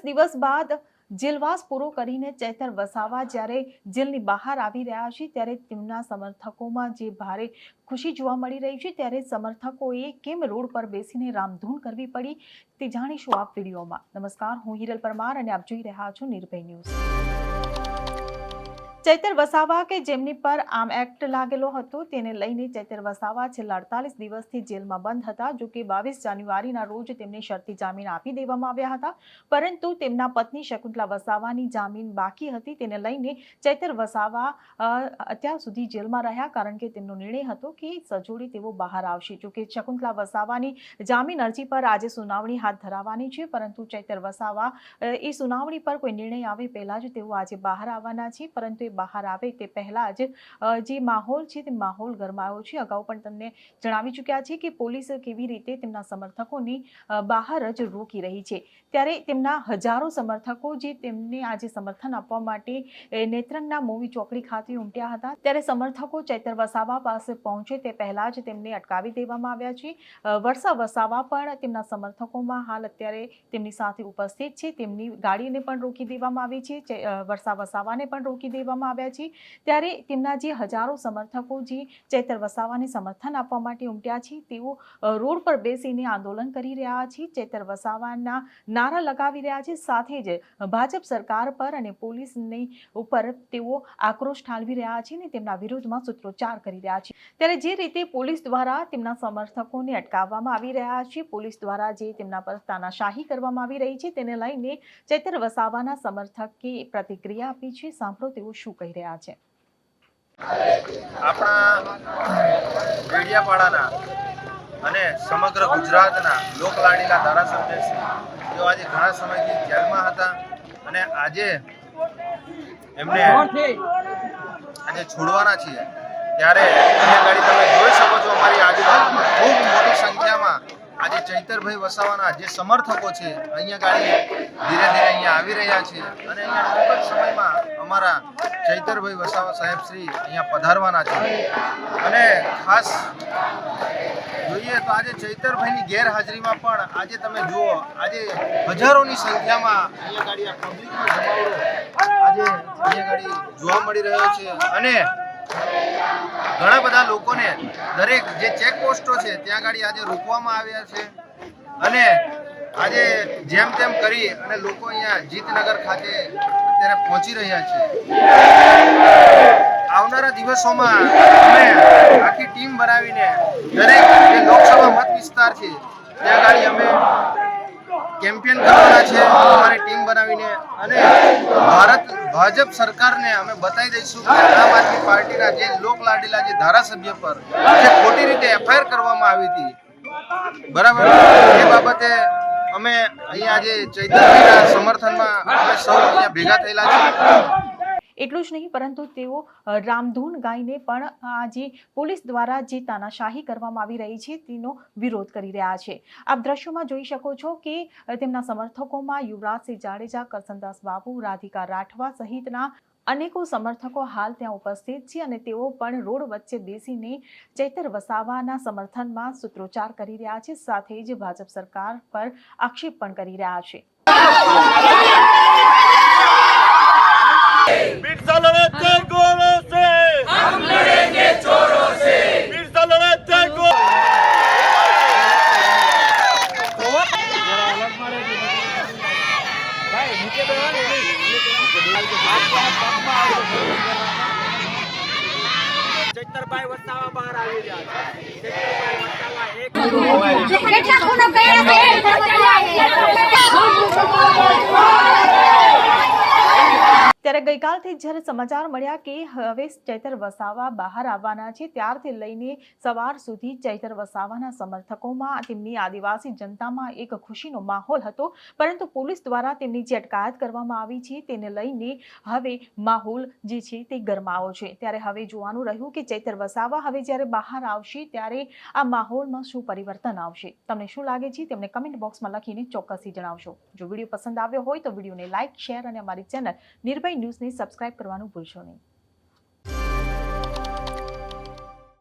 દિવસ બાદ જેલવાસ પૂરો કરીને ચેતર વસાવા જ્યારે જેલની બહાર આવી રહ્યા છે, ત્યારે તેમના સમર્થકોમાં જે ભારે ખુશી જોવા મળી રહી છે, ત્યારે સમર્થકોએ કેમ રોડ પર બેસીને રામધૂન કરવી પડી તે જાણીશું આપ વિડીયોમાં. નમસ્કાર, હું હિરલ પરમાર અને આપ જોઈ રહ્યા છો નિર્ભય ન્યૂઝ. ચૈતર વસાવા કે જેમની પર આમ એક્ટ લાગેલો હતો, તેને લઈને ચૈતર વસાવા છેલ્લા અડતાલીસ દિવસથી જેલમાં બંધ હતા, જો કે બાવીસ જાન્યુઆરીના રોજ તેમને શરતી જામીન આપી દેવામાં આવ્યા હતા. પરંતુ તેમના પત્ની શકુંતલા વસાવાની જામીન બાકી હતી, તેને લઈને ચૈતર વસાવા અત્યાર સુધી જેલમાં રહ્યા કારણ કે તેમનો નિર્ણય હતો કે સજોડી તેઓ બહાર આવશે. જો કે શકુંતલા વસાવાની જામીન અરજી પર આજે સુનાવણી હાથ ધરાવવાની છે, પરંતુ ચૈતર વસાવા એ સુનાવણી પર કોઈ નિર્ણય આવે પહેલાં જ તેઓ આજે બહાર આવવાના છે, પરંતુ બહાર આવે તે પહેલા જ જે માહોલ છે તે માહોલ ગરમાયો છે. અગાઉ પણ તમને જણાવી ચૂક્યા છે કે પોલીસ કેવી રીતે તેમના સમર્થકોની બહાર જ રોકી રહી છે. ત્યારે તેમના હજારો સમર્થકો જે તેમને આજે સમર્થન આપવા માટે નેત્રંગના મોવી ચોકડી ખાતે ઉમટ્યા હતા, ત્યારે સમર્થકો ચૈતર વસાવા પાસે પહોંચે તે પહેલા જ તેમને અટકાવી દેવામાં આવ્યા છે. વર્ષા વસાવા પણ તેમના સમર્થકોમાં હાલ અત્યારે તેમની સાથે ઉપસ્થિત છે. તેમની ગાડીને પણ રોકી દેવામાં આવી છે. વર્ષા વસાવાને પણ રોકી દેવામાં આવ્યા છે. ત્યારે તેમના જે હજારો સમર્થકો જે ચેતર વસાવાને સમર્થન આપવા માટે ઉમટ્યા છે, તેઓ રોડ પર બેસીને આંદોલન કરી રહ્યા છે, ચેતર વસાવાના નારા લગાવી રહ્યા છે, સાથે જ ભાજપ સરકાર પર અને પોલીસની ઉપર તેઓ આક્રોશ ઠાલવી રહ્યા છે અને તેમના વિરોધમાં સૂત્રોચ્ચાર કરી રહ્યા છે. ત્યારે જે રીતે પોલીસ દ્વારા તેમના સમર્થકોને અટકાવવામાં આવી રહ્યા છે, પોલીસ દ્વારા જે તેમના પર તાનાશાહી કરવામાં આવી રહી છે, તેને લઈને ચેતર વસાવાના સમર્થકે પ્રતિક્રિયા આપી છે. સાંભળો તેઓ શું કહી રહ્યા છે? આપણા ડેડિયાપાડાના અને સમગ્ર ગુજરાતના લોકલાડીલા ધારાસભ્ય છે. તેઓ આજે ઘણા સમયથી જેલમાં હતા અને આજે એમને આજે છોડવાના છીએ. ત્યારે અહીંયા તમે જોઈ શકો છો અમારી આજુબાજુમાં ખૂબ મોટી સંખ્યામાં આજે ચૈતરભાઈ વસાવાના જે સમર્થકો છે, અહીંયા ગાડી ધીરે ધીરે અહીંયા આવી રહ્યા છે. અને અહીંયા ટૂંક સમયમાં અમારા ચૈતરભાઈ વસાવા સાહેબ શ્રી અહીંયા પધારવાના છે. અને ખાસ જોઈએ તો આજે ચૈતરભાઈની ગેરહાજરીમાં પણ આજે તમે જુઓ, આજે હજારોની સંખ્યામાં અહીંયા ગાડી આ આજે અહીંયા ગાડી જોવા મળી રહ્યો છે. અને ઘણા બધા લોકોને દરેક જે ચેકપોસ્ટો છે ત્યાં ગાડી આજે રોકવામાં આવ્યા છે. અને આજે જેમ તેમ કરી અને લોકો અહીંયા જીતનગર ખાતે અત્યારે પહોંચી રહ્યા છે. આવનારા દિવસોમાં અમે આખી ટીમ બનાવીને દરેક જે લોકસભા મત વિસ્તાર છે, ત્યાં આગળ અમે કેમ્પેન કરવાના છે, અમારી ટીમ બનાવીને અને ભારત, ભાજપ સરકારને અમે બતાવી દઈશું કે આમ આદમી પાર્ટીના જે લોકલાડીલા જે ધારાસભ્ય પર જે ખોટી રીતે એફઆઈઆર કરવામાં આવી હતી. બરાબર? એ બાબતે અમે અહીંયા આજે ચૈતન્યના સમર્થનમાં અમે સૌ અહીંયા ભેગા થયેલા છીએ. એટલું જ નહીં, પરંતુ તેઓ રામધૂન ગાઈને પણ આ જે પોલીસ દ્વારા જે તાનાશાહી કરવામાં આવી રહી છે તેનો વિરોધ કરી રહ્યા છે. આપ દ્રશ્યોમાં જોઈ શકો છો કે તેમના સમર્થકોમાં યુવરાજસિંહ જાડેજા, કરસનદાસ બાબુ, રાધિકા રાઠવા સહિતના અનેકો સમર્થકો હાલ ત્યાં ઉપસ્થિત છે અને તેઓ પણ રોડ વચ્ચે બેસીને ચૈતર વસાવાના સમર્થનમાં સૂત્રોચ્ચાર કરી રહ્યા છે, સાથે જ ભાજપ સરકાર પર આક્ષેપ પણ કરી રહ્યા છે. बिरसा लड़ते गोरों से हम लड़ेंगे चोरों से बिरसा लड़ते गो ચૈતરભાઈ વસાવા બહાર આવી રહ્યા છે ચૈતરભાઈ વસાવા એક ગઈકાલથી જ્યારે સમાચાર મળ્યા કે હવે ચૈતર વસાવા બહાર આવવાના છે, ત્યારથી લઈને સવાર સુધી ચૈતર વસાવાના સમર્થકોમાં, તેમની આદિવાસી જનતામાં એક ખુશીનો માહોલ હતો. પરંતુ પોલીસ દ્વારા તેમની જે અટકાયત કરવામાં આવી છે, તેને લઈને હવે માહોલ જે છે તે ગરમાવો છે. ત્યારે હવે જોવાનું રહ્યું કે ચૈતર વસાવા હવે જ્યારે બહાર આવશે, ત્યારે આ માહોલમાં શું પરિવર્તન આવશે? તમને શું લાગે છે, તેમને કમેન્ટ બોક્સમાં લખીને ચોક્કસથી જણાવશો. જો વીડિયો પસંદ આવ્યો હોય તો વિડીયોને લાઇક શેર અને અમારી ચેનલ નિર્ભય ન્યૂઝને સબસ્ક્રાઇબ કરવાનું ભૂલશો નહીં.